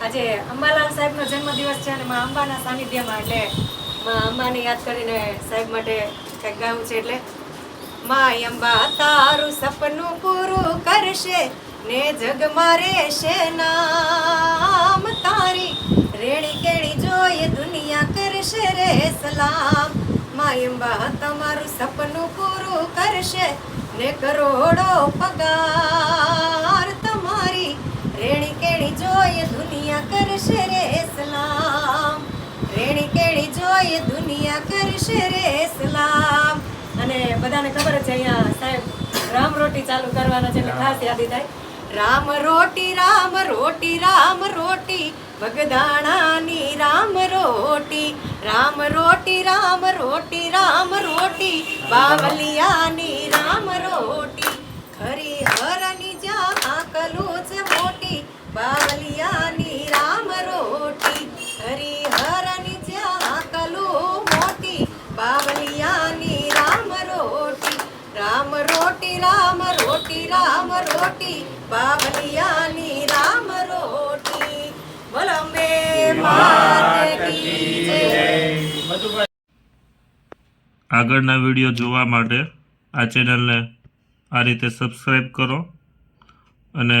આજે અંબાલાલ સાહેબનો જન્મદિવસ છે અને મા અંબાના સાનિધ્યમાં એટલે મા અંબાને યાદ કરીને સાહેબ માટે કંઈક ગાયું છે એટલે માય અંબા તારું સપનું પૂરું કરશે ને જગમાં છે નામ તારી. રેડી કેડી જોઈએ દુનિયા કરશે રે સલામ. મા અંબા તમારું સપનું પૂરું કરશે ને કરોડો પગાર. તમારી રેણી કેણી જોઈએ દુનિયા કરશે રે સલામ. રેણી કેણી જોઈએ દુનિયા કરશે રે સલામ. અને બધાને ખબર છે અહીંયા સાહેબ રામ રોટી ચાલુ કરવાના છે એટલે ખાસ યાદી થાય. રામ રોટી રામ રોટી રામ રોટી. ભગદાણાની રામ રોટી. રામ રોટી રામ રોટી રામ રોટી. બાવલિયાની બાવલિયાની રામ રોટી, હરિહરની જ્યાં કલું મોટી. બાવલિયાની રામ રોટી રામ રોટી રામ રોટી રામ રોટી. બાવલિયાની રામ રોટી. બોલો આગળના વીડિયો જોવા માટે આ ચેનલને આ રીતે સબસ્ક્રાઈબ કરો અને